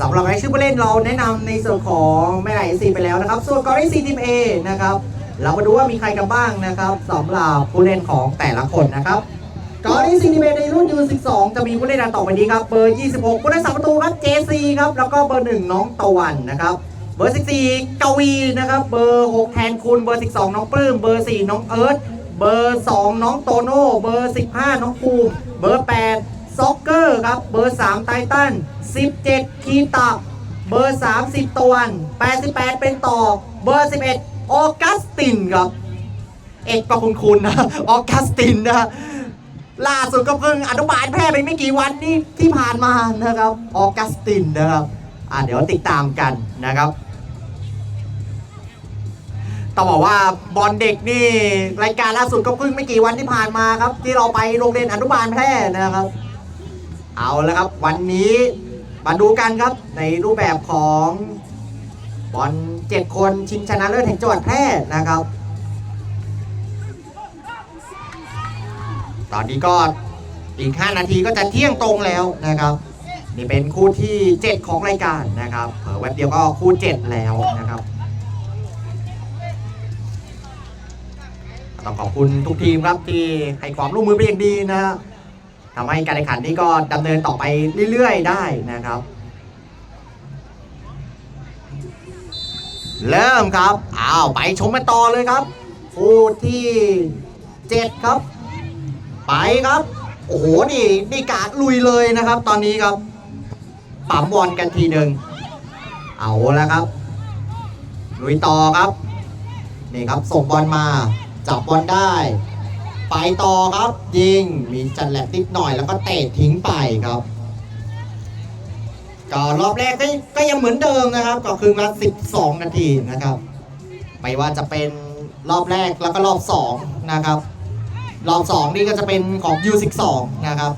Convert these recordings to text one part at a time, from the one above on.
สำหรับรายชื่อผู้เล่นเราแนะนำในส่วนของแม่ไหนซีไปแล้วนะครับ ส่วนกอริซีทีม A นะครับ เรามาดูว่ามีใครกันบ้างนะครับสำหรับผู้เล่นของแต่ละคนนะครับกอริซีทีม A ในรุ่นยู12จะมีผู้เล่นดังต่อไปนี้ครับ เบอร์ 26ผู้เล่นสามประตูครับ JC ครับ แล้วก็เบอร์1น้องตะวันนะครับ เบอร์ 14กวีนะครับ เบอร์ 6 แทนคุณ เบอร์ 12 น้องปลื้ม เบอร์ 4 น้องเอิร์ธเบอร์ 2 น้องโตโน่ เบอร์ 15 น้องภูมิ เบอร์ 8 ซ็อกเกอร์ครับ เบอร์3ไททัน17 คีตะเบอร์ 30ตะวัน 88 เป็นต่อ เบอร์ 11 ออกัสตินครับ เอกก็คุณคุณนะออกัสตินนะล่าสุดก็เพิ่งอนุบาลแพร่ไปไม่กี่วันนี่ที่ผ่านมานะครับ ออกัสตินนะครับ อะเดี๋ยวติดตามกันนะครับ ต้องบอกว่าบอลเด็กนี่ รายการล่าสุดก็เพิ่งไม่กี่วันที่ผ่านมาครับ ที่เราไปโรงเรียนอนุบาลแพร่นะครับ เอาแล้วครับ วันนี้มาดูกันครับในรูปแบบของบอลเจ็ดคนชิงชนะเลิศแห่งจังหวัดแพร่นะครับ ตอนนี้ก็อีก 5 นาทีก็จะเที่ยงตรงแล้วนะครับ นี่เป็นคู่ที่ 7 ของรายการนะครับเผอแวบเดียวก็คู่ 7 แล้วนะครับต้องขอบคุณทุกทีมครับที่ให้ความร่วมมือเป็นอย่างดีนะฮะ ทำให้การแข่งขันนี้ก็ดำเนินต่อไปเรื่อยๆ ได้นะครับ เริ่มครับอ้าวไปชมกันต่อเลยครับคู่ที่7ครับ ไปครับ โอ้โหนี่นี่การดลุยเลยนะครับ ตอนนี้ครับปั๊มบอลกันทีหนึ่งเอาแล้วครับลุยต่อครับ นี่ครับส่งบอลมา จับบอลได้ ไปต่อครับยิงมีจันแหลกนิดหน่อยแล้วก็เตะทิ้งไปครับก็รอบแรกก็ก็ยังเหมือนเดิมนะครับ ก็คือมา12 นาทีนะครับ ไม่ว่าจะเป็นรอบแรกแล้วก็รอบ2นะครับ รอบสองนี่ก็จะเป็นของ U12 นะครับ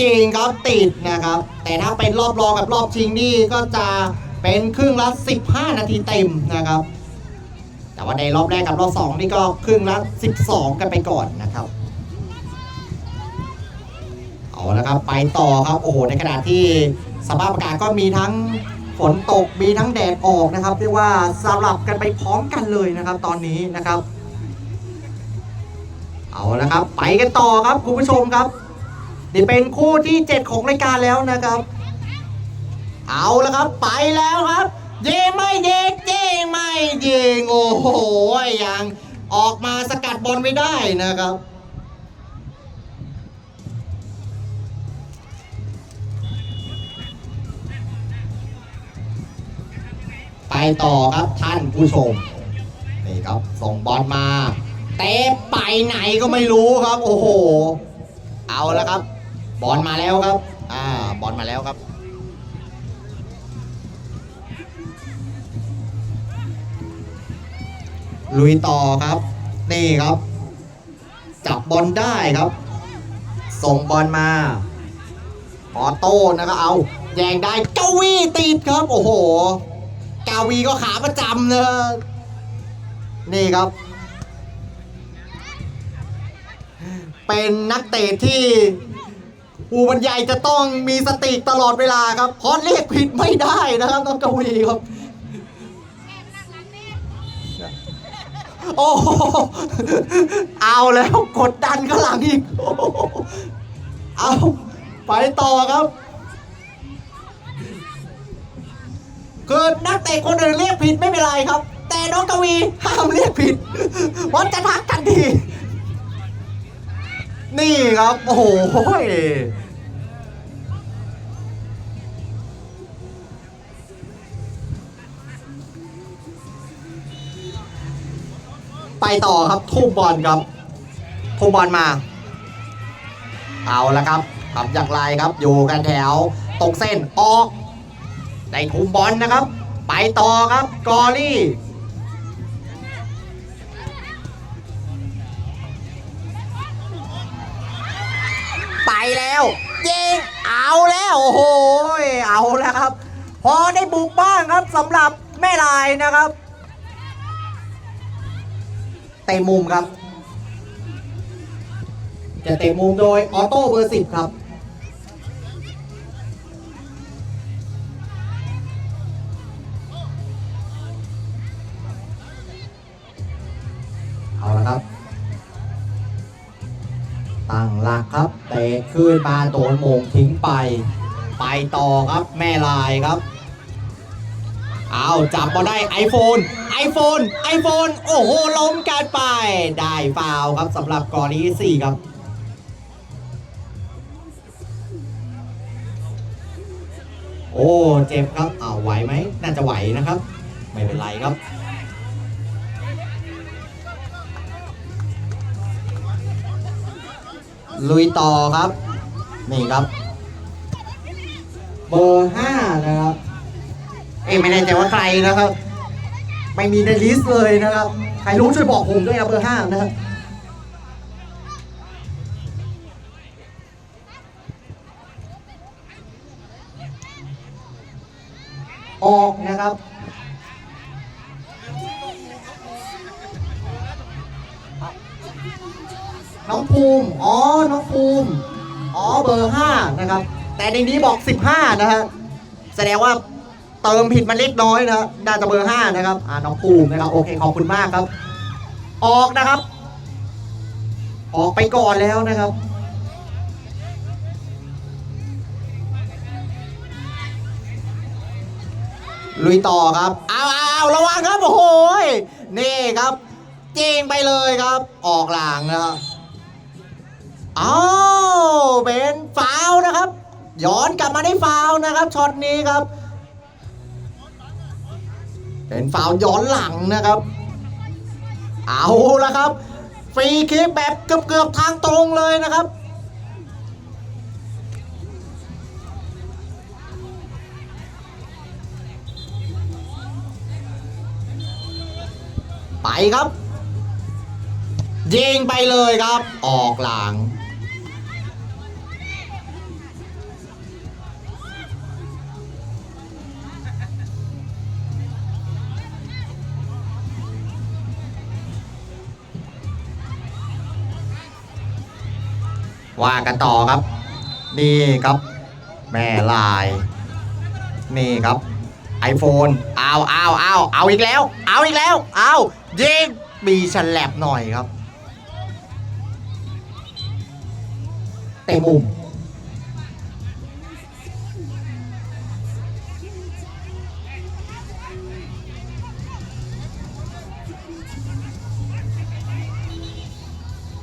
ยิงครับติดนะครับ แต่ถ้าเป็นรอบรองกับรอบชิงนี่ก็จะเป็นครึ่งละ 15 นาทีเต็มนะครับ แต่ว่าในรอบแรกกับรอบสองนี่ก็ครึ่งละ 12 กันไปก่อนนะครับ เอาละครับไปต่อครับโอ้โหในขณะที่สภาพอากาศก็มีทั้งฝนตกมีทั้งแดดออกนะครับเรียกว่าสลับกันไปพร้อมกันเลยนะครับ ตอนนี้นะครับ เอาละครับ ไปกันต่อครับคุณผู้ชมครับนี่เป็นคู่ที่ 7 ของรายการแล้วนะครับ เอาละครับไปแล้วครับ เย่ไม่เด็กเย่ไม่ยิงโอ้โหยังออกมาสกัดบอลไม่ได้นะครับ ไปต่อครับท่านผู้ชมนี่ครับส่งบอลมาเตะไปไหนก็ไม่รู้ครับ โอ้โห เอาแล้วครับ บอลมาแล้วครับ อ่า บอลมาแล้วครับ ลุยต่อครับ นี่ครับ จับบอลได้ครับ ส่งบอลมาออโต้นะครับเอาแยงได้กาวีติดครับ โอ้โห กาวีก็ขาประจำนะนี่ครับ เป็นนักเตะที่อูบรรยายจะต้องมีสติตลอดเวลาครับเพราะเรียกผิดไม่ได้นะครับน้องกวีครับ โอ้เอาแล้วกดดันข้างหลังอีก เอาไปต่อครับคือนักเตะคนอื่นเรียกผิดไม่เป็นไรครับ แต่น้องกวีห้ามเรียกผิดเพราะจะทักกันที นี่ครับ โอ้โห ต่อครับทุ่มบอลครับทุ่มบอลมา เอาละครับทำอย่างไรครับอยู่กันแถวตกเส้นออกได้ทุ่มบอลนะครับ ไปต่อครับกอรี่ไปแล้วยิงเอาแล้วโอ้โหเอาแล้วครับ พอได้บุกบ้างครับสำหรับแม่ลายนะครับ เตะมุมครับ จะเตะมุมโดยออโต้เบอร์สิบครับ เอาละครับ ตั้งหลักครับเตะขึ้นมาโดนมงทิ้งไป ไปต่อครับแม่ลายครับ เอาจับมาได้ไอโฟน iPhone iPhone โอ้โหล้มกันไป ได้ฟาวครับสำหรับกรณีที่สี่ครับโอ้เจ็บครับเอาไหวไหมน่าจะไหวนะครับ ไม่เป็นไรครับ ลุยต่อครับ นี่ครับ เบอร์ห้านะครับ เอ้ยไม่แน่ใจว่าใครนะครับ ไม่มีในลิสต์เลยนะครับ ใครรู้ช่วยบอกผมด้วยนะเบอร์ห้านะครับออกนะครับ น้องภูมิ อ๋อ น้องภูมิ อ๋อ เบอร์ห้านะครับ แต่ในนี้บอกสิบห้านะฮะ แสดงว่า ติมผิดมาเล็กน้อยนะครับน่าจะเบอร์ห้านะครับอ่าน้องภูมินะครับโอเคขอบคุณมากครับ ออกนะครับ ออกไปก่อนแล้วนะครับลุยต่อครับ เอาเอาเอาระวังครับโอ้โหยนี่ครับเจงไปเลยครับ ออกหลังนะครับอ้าวเป็นฟาวนะครับ ย้อนกลับมาได้ฟาวนะครับช็อตนี้ครับ เป็นฟาวย้อนหลังนะครับ เอาละครับ ฟรีคิกแบบเกือบๆทางตรงเลยนะครับไปครับ ยิงไปเลยครับ ออกหลัง ว่ากันต่อครับ นี่ครับ แม่ลาย นี่ครับ iPhone เอาเอาเอาเอาอีกแล้ว เอาอีกแล้ว เอายิงมีฉลับหน่อยครับ เตะมุม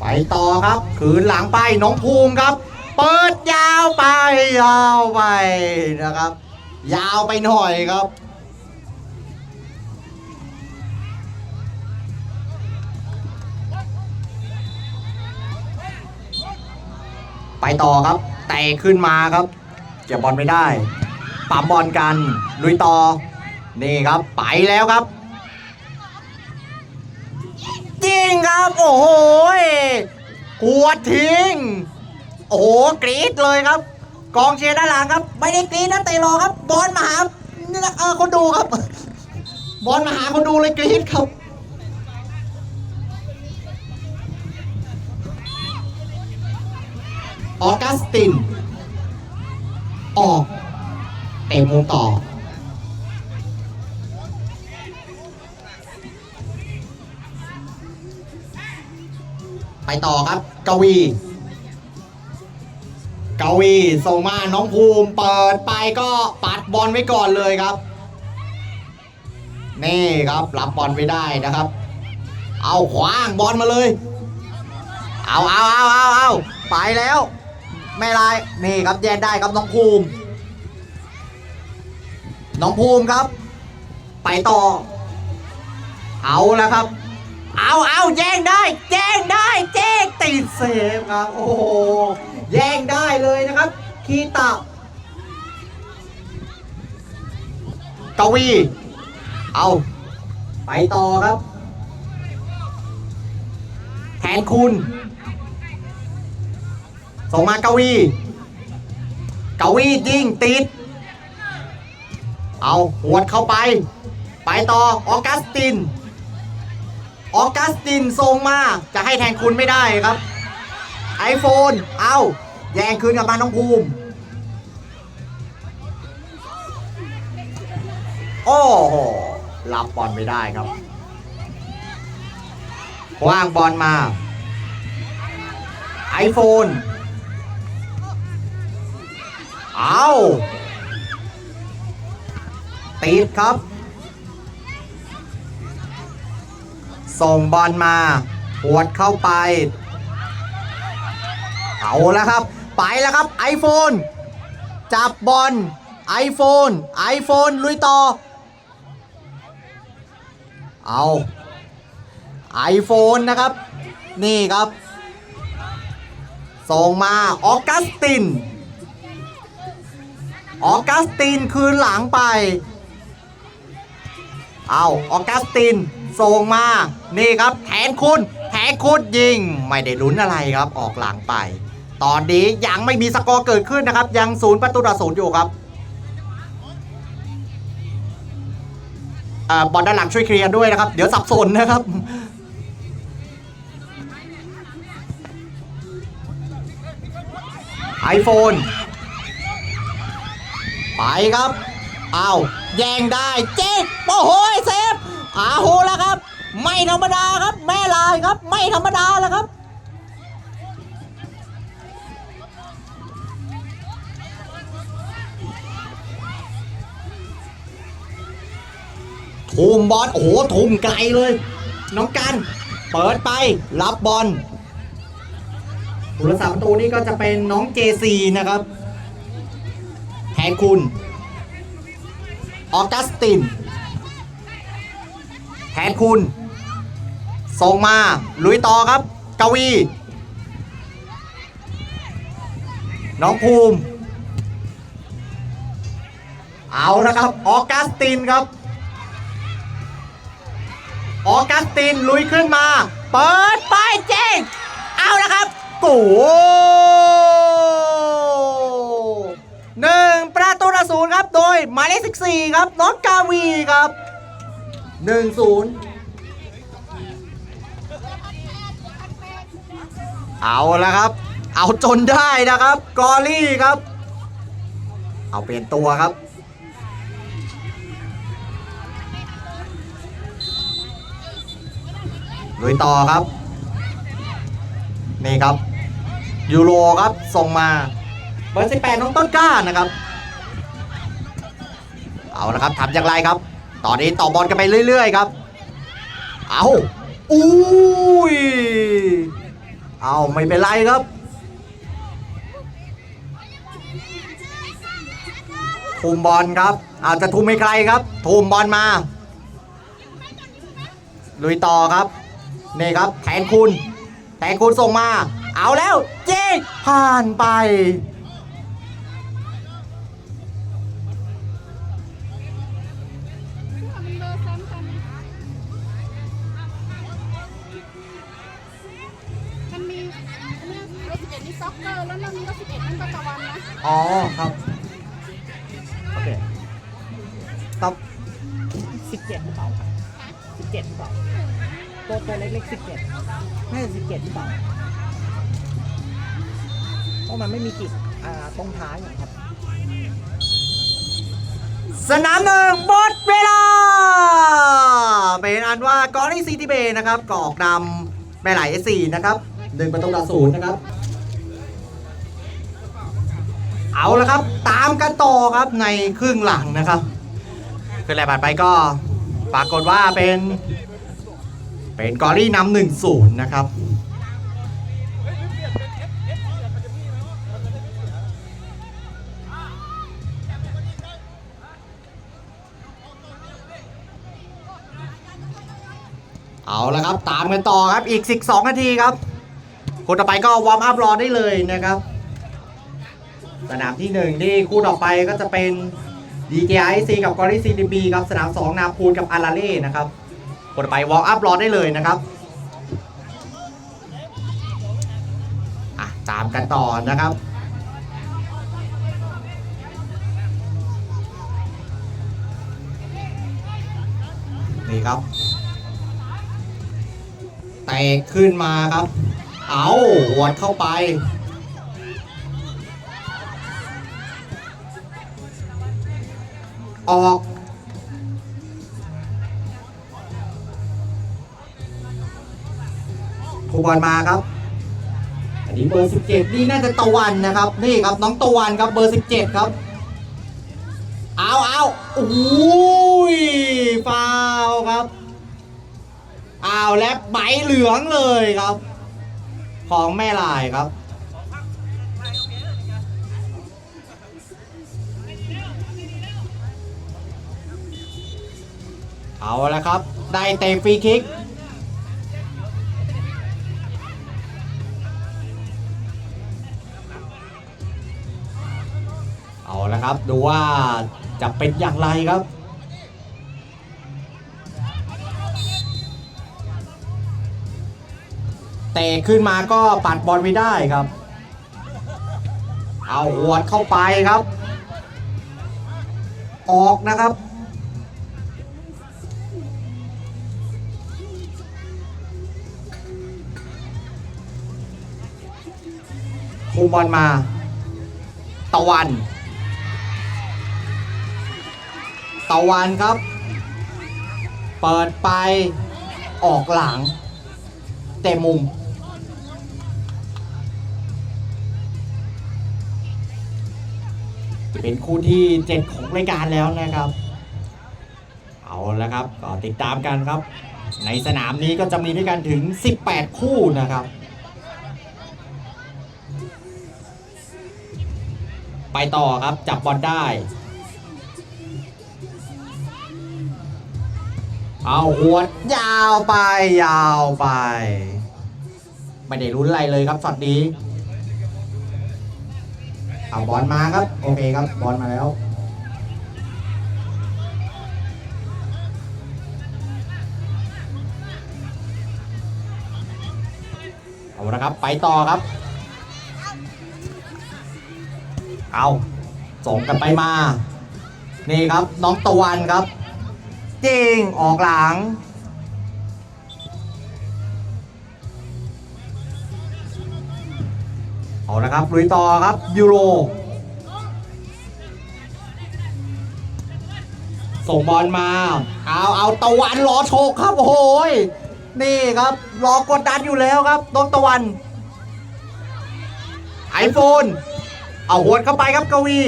ไปต่อครับ คืนหลังไปน้องภูมิครับ เปิดยาวไปยาวไปนะครับ ยาวไปหน่อยครับไปต่อครับเตะขึ้นมาครับเก็บบอลไม่ได้ปั๊มบอลกันลุยต่อนี่ครับไปแล้วครับ จริ งครับ โอ้โหยหัวทิ้ง โอ้โหกรี๊ดเลยครับ กองเชียร์ด้านหลังครับ ไม่ได้กรี๊ดนะเตะรอครับ บอลมาหาเออคนดูครับ บอลมาหาคนดูเลยกรี๊ดครับออกัสติน ออกเตะมุมต่อ ไปต่อครับ กวี กวีส่งมาน้องภูมิเปิดไปก็ปัดบอลไว้ก่อนเลยครับ นี่ครับรับบอลไว้ได้นะครับ เอาขวางบอลมาเลย เอาเอาเอาเอาเอาไปแล้ว ไม่ไรนี่ครับแยนได้ครับน้องภูมิ น้องภูมิครับ ไปต่อ เอาแล้วครับ เอาเอาแย่งได้แย่งได้แจ้งติดเซฟครับ โอ้โหแย่งได้เลยนะครับ คีตะกวี เอาไปต่อครับ แทนคุณส่งมากวีกวียิงติด เอาหวดเข้าไป ไปต่อออกัสติน ออกัสตินส่งมา จะให้แทนคุณไม่ได้ครับ iPhone เอาแย่งคืนกับมานน้องภูมิ โอ้โหรับบอลไม่ได้ครับว่างบอลมาไอโฟนเอาติดครับ ส่งบอลมาหวดเข้าไป เอาแล้วครับ ไปแล้วครับ iPhone จับบอล iPhone iPhone ลุยต่อ เอา iPhone นะครับ นี่ครับส่งมาออกัสติน ออกัสตินคืนหลังไป เอาออกัสติน ส่งมา นี่ครับแทนคุณแทนคุณยิง ไม่ได้ลุ้นอะไรครับออกหลังไป ตอนนี้ยังไม่มีสกอร์เกิดขึ้นนะครับ ยังศูนย์ประตูต่อศูนย์อยู่ครับอ่อบอลด้านหลังช่วยเคลียร์ด้วยนะครับ เดี๋ยวสับสนนะครับ iPhone ไปครับ เอาแย่งได้เจ๊โอ้โหเซฟ อาโหแล้วครับ ไม่ธรรมดาครับ แม่ลายครับ ไม่ธรรมดาแล้วครับทุ่มบอลโอ้โหทุ่มไกลเลย น้องกัน เปิดไปรับบอลผู้รักษาประตูนี่ก็จะเป็นน้องเจซีนะครับ แทนคุณ ออกัสติน แทนคุณ ส่งมา ลุยต่อครับ กวี น้องภูมิ เอาละครับ ออกัสตินครับ ออกัสตินลุยขึ้นมา เปิดไปเจ๊งเอาละครับโกหนึ่งประตูต่อศูนย์ครับ โดยหมายเลข14ครับ น้องกาวีครับ หนึ่งศูนย์เอาละครับ เอาจนได้นะครับ กอรี่ครับ เอาเปลี่ยนตัวครับ ลุยต่อครับ นี่ครับ ยูโรครับ ส่งมา เบอร์สิบแปดน้องต้นกล้านะครับ เอาละครับทำอย่างไรครับ ตอนนี้ต่อบอลกันไปเรื่อย ๆ ครับ เอาอุ้ย เอาไม่เป็นไรครับ ทุ่มบอลครับ อาจจะทุ่มไม่ไกลครับ ทุ่มบอลมา ลุยต่อครับ นี่ครับแทนคุณ แทนคุณส่งมา เอาแล้ว เจ๊ผ่านไป อ๋อครับ โอเคครับสิบเจ็ดหรือเปล่าสิบเจ็ดหรือเปล่าตัวตัวเล็กๆสิบเจ็ดน่าจะสิบเจ็ดหรือเปล่าเพราะมันไม่มีกิจอ่าตรงท้ายอะครับ สนามหนึ่งหมดเวลา เป็นอันว่ากอรี่ซีทีเบนะครับก็ออกนำแม่ไหลเอสี่นะครับหนึ่งประตูต่อศูนย์นะครับ เอาละครับ ตามกันต่อครับในครึ่งหลังนะครับคืออะไรผ่านไปก็ปรากฏว่าเป็น เป็นกอรี่นำหนึ่งศูนย์นะครับเอาละครับ ตามกันต่อครับอีก 12 นาทีครับคนต่อไปก็วอร์มอัพรอได้เลยนะครับ สนามที่หนึ่งที่คู่ต่อไปก็จะเป็น DJI C กับ g o r i CDB ครับสนาม2นาพูนกับอาราเล่นะครับคนต่อไปวอร์มอัพรอได้เลยนะครับอะตามกันต่อนะครับนี่ครับเตะขึ้นมาครับ เอาหวดเข้าไป ออกอบอลมาครับ อันนี้เบอร์ 17 นี่น่าจะตะวันนะครับ นี่ครับน้องตะวันครับเบอร์ 17 ครับ เอาเอาโอ้ยฟาวครับเอาและใบเหลืองเลยครับ ของแม่ลายครับ เอาละครับ ได้เตะฟรีคิกเอาละครับดูว่าจะเป็นอย่างไรครับเตะขึ้นมาก็ปัดบอลไม่ได้ครับ เอาหวดเข้าไปครับ ออกนะครับ คุมบอลมา ตะวัน ตะวันครับ เปิดไปออกหลัง เตะมุม เป็นคู่ที่ 7 ของรายการแล้วนะครับ เอาละครับก็ติดตามกันครับ ในสนามนี้ก็จะมีด้วยกันถึง 18 คู่นะครับ ไปต่อครับ จับบอลได้ เอาหัวยาวไป ยาวไป ไม่ได้รุ้นอะไรเลยครับช็อตนี้เอาบอลมาครับ โอเคครับบอลมาแล้วเอาละครับ ไปต่อครับ เอาส่งกันไปมา นี่ครับน้องตะวันครับจริงออกหลัง เอาละครับลุยต่อครับยูโร ส่งบอลมา เอาเอาตะวันรอโชกครับ โอ้โหยนี่ครับ รอกดดันอยู่แล้วครับน้องตะวันไอโฟน เอาหวดเข้าไปครับกวี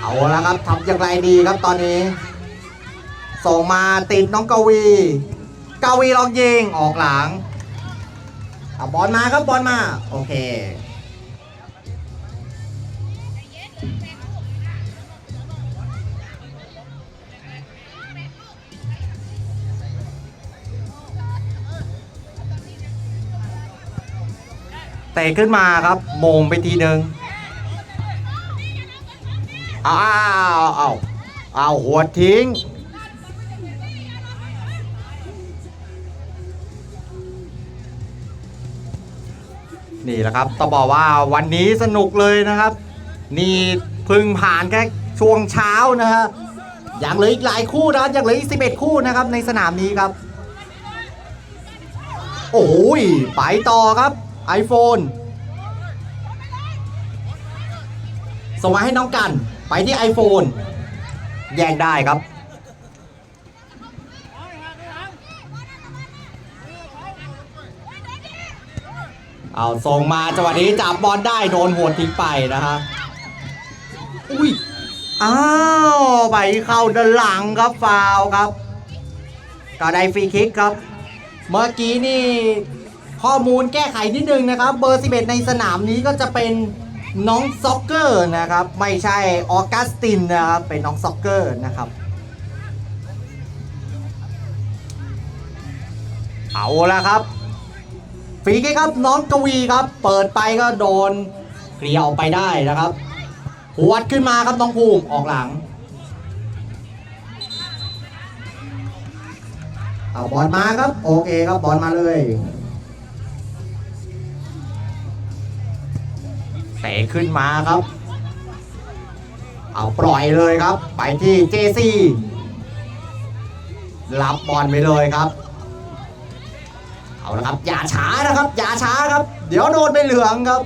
เอาละครับทำอย่างไรดีครับตอนนี้ ส่งมาติดน้องกวี กวีลองยิงออกหลังเอาบอลมาครับบอลมา โอเค ตะขึ้นมาครับโมงไปทีหนึ่งอ้าวอ้าวอ้าวหัวทิ้ง นี่แหละครับต้องบอกว่าวันนี้สนุกเลยนะครับ นี่พึ่งผ่านแค่ช่วงเช้านะฮะยังเหลืออีกหลายคู่นะยังเหลืออีก11 คู่นะครับในสนามนี้ครับ โอ้ยไปต่อครับ iPhone ส่งมาให้น้องกัน ไปที่ iPhone แย่งได้ครับ เอาส่งมาจังหวะนี้จับบอลได้โดนหัวทิ้งไปนะฮะ อุ้ย อ้าว ไปเข้าด้านหลังครับฟาวครับก็ได้ฟรีคิกครับ เมื่อกี้นี่ ข้อมูลแก้ไขนิดนึงนะครับ เบอร์ 11 ในสนามนี้ก็จะเป็นน้องซ็อกเกอร์นะครับ ไม่ใช่ออกัสตินนะครับ เป็นน้องซ็อกเกอร์นะครับ เอาละครับฟรีคิกครับน้องกวีครับ เปิดไปก็โดนเคลียร์ออกไปได้นะครับหวดขึ้นมาครับน้องภูมิออกหลัง เอาบอลมาครับ โอเคครับบอลมาเลย เตะขึ้นมาครับ เอาปล่อยเลยครับ ไปที่เจซีรับบอลไปเลยครับ เอาละครับ อย่าช้านะครับ อย่าช้าครับ เดี๋ยวโดนไปเหลืองครับ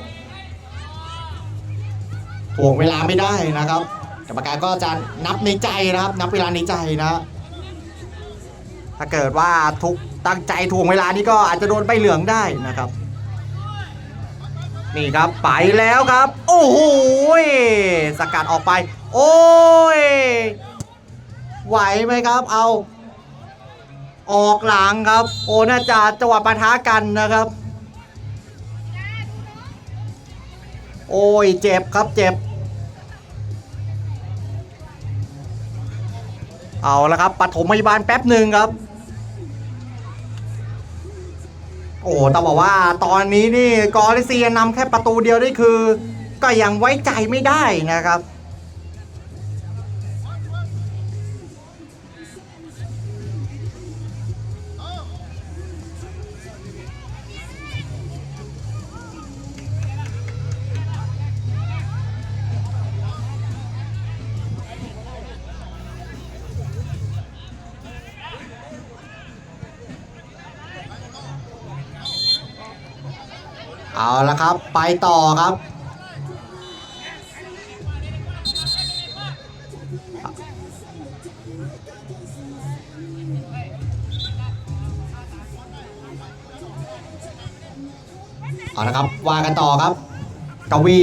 ถ่วงเวลาไม่ได้นะครับกรรมการก็จะนับในใจนะครับ นับเวลาในใจนะ ถ้าเกิดว่าทุกตั้งใจถ่วงเวลานี้ก็อาจจะโดนใบเหลืองได้นะครับ นี่ครับไปแล้วครับ โอ้โหสกัดออกไป โอ้ย ไหวไหมครับ เอา ออกหลังครับ โอ้น่าจะจังหวะปะทะกันนะครับ โอ้ยเจ็บครับเจ็บ เอาละครับปฐมพยาบาลแป๊บหนึ่งครับ โอ้ต้องบอกว่าตอนนี้นี่กอริเซียนำแค่ประตูเดียวได้คือ ก็ยังไว้ใจไม่ได้นะครับ เอาละครับ ไปต่อครับ เอาละครับว่ากันต่อครับกวี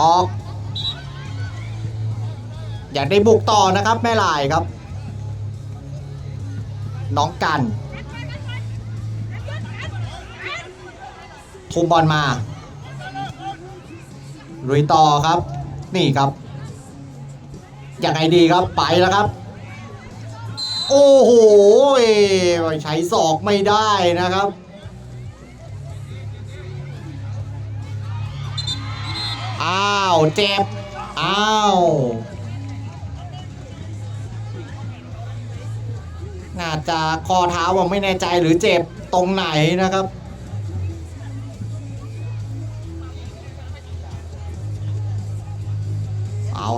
ออก อยากได้บุกต่อนะครับ แม่ลายครับ น้องกัน ทุบบอลมาลุยต่อครับ นี่ครับอยังไงดีครับไปแล้วครับ โอ้โหใช้ศอกไม่ได้นะครับ อ้าวเจ็บ อ้าวน่าจะข้อเท้าผมไม่แน่ใจหรือเจ็บตรงไหนนะครับ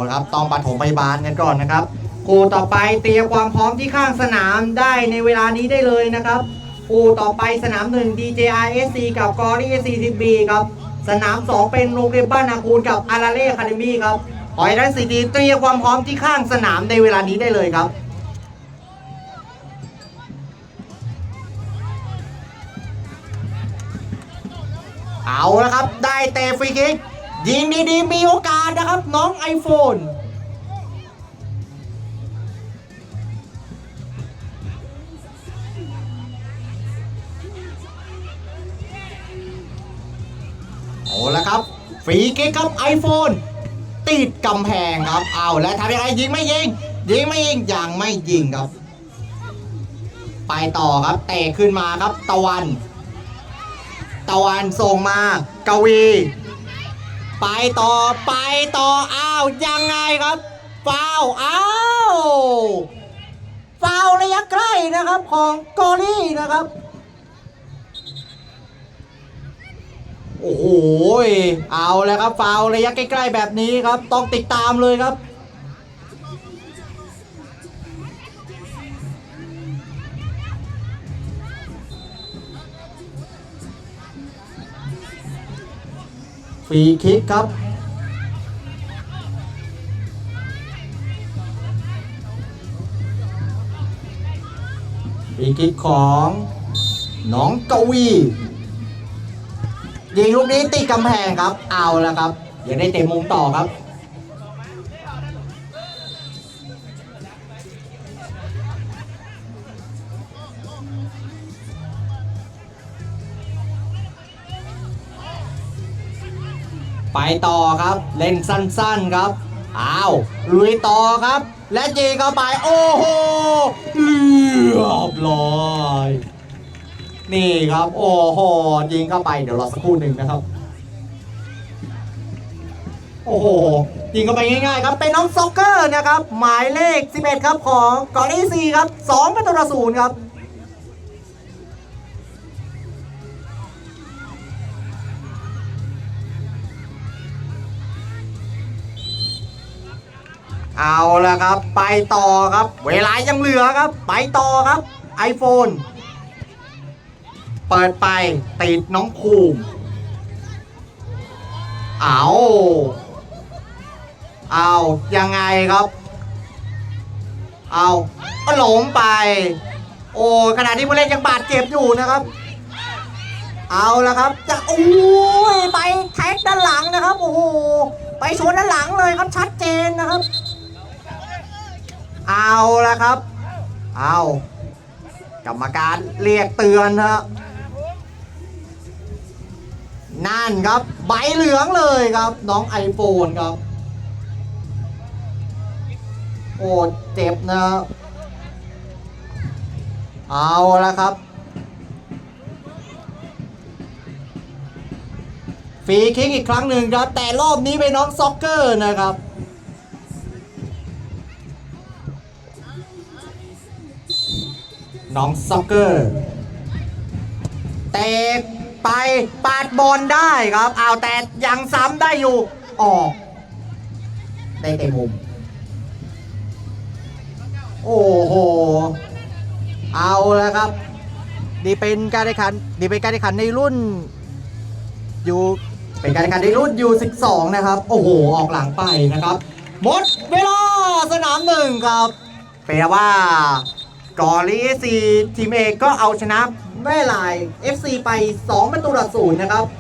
ละครับต้องปฐมพยาบาลกันก่อนนะครับคู่ต่อไปเตรียมความพร้อมที่ข้างสนามได้ในเวลานี้ได้เลยนะครับคู่ต่อไปสนามหนึ่ง DJRSC กับ g o r y CTB ครับ สนาม 2 เป็นโรงเรียนบ้านนาคูนกับอาราเล่คาเดมี่ครับขอให้ทั้งสี่ทีเตรียมความพร้อมที่ข้างสนามในเวลานี้ได้เลยครับเอาละครับ ได้เตะฟรีคิก ยิงดีๆ มีโอกาสนะครับ น้อง iPhone เอาละครับฟรีคิกครับ iPhone ติดกำแพงครับ เอาแล้วทำยังไงยิงไม่ยิง ยิงไม่ยิงยังไม่ยิงครับ ไปต่อครับเตะขึ้นมาครับตะวัน ตะวันส่งมากวี ไปต่อไปต่ออ้าวยังไงครับฟาวอ้าวฟาวระยะใกล้นะครับของกอรี่นะครับ โอ้โหเอาแล้วครับฟาวระยะใกล้ๆแบบนี้ครับ ต้องติดตามเลยครับ ฟรีคิกครับ ฟรีคิกของน้องกวียิงลูกนี้ตีกำแพงครับ เอาแล้วครับอย่าได้เตะมุมต่อครับ ไปต่อครับ เล่นสั้นๆครับ อ้าวลุยต่อครับ และยิงเข้าไป โอ้โหเรียบร้อยนี่ครับ โอ้โหยิงเข้าไปเดี๋ยวรอสักครู่หนึ่งนะครับ โอ้โหยิงเข้าไปง่ายๆครับ เป็นน้องซ็อกเกอร์นะครับ หมายเลข 11 ครับของกอรี่ซีครับ2ประตูต่อศูนย์ครับ เอาละครับ ไปต่อครับ เวลายังเหลือครับ ไปต่อครับ iPhone เปิดไปติดน้องภูมิเอาเอายังไงครับ เอาหลงไป โอ้ขณะที่ผู้เล่นยังบาดเจ็บอยู่นะครับ เอาละครับ จะโอ้ยไปแท็กด้านหลังนะครับ โอ้โหไปชนด้านหลังเลยครับชัดเจนนะครับ เอาละครับ เอากรรมการเรียกเตือนฮะนั่นครับ ใบเหลืองเลยครับ น้องไอโฟนครับ โอ้เจ็บนะ เอาละครับ ฟรีคิกอีกครั้งหนึ่งครับ แต่รอบนี้เป็นน้องซ็อกเกอร์นะครับ น้องซ็อกเกอร์เตะไปปาดบอลได้ครับเอาแต่ยังซ้ำได้อยู่ ออกได้เตะมุม โอ้โห เอาแล้วครับ นี่เป็นการแข่งขันนี่เป็นการแข่งขันในรุ่น อยู่เป็นการแข่งขันในรุ่นยู12นะครับ โอ้โห ออกหลังไปนะครับ หมดเวลาสนามหนึ่งครับแปลว่า กอรีซีทีมเอก็เอาชนะแม่ลาย FC ไป 2 ประตูต่อศูนย์นะครับ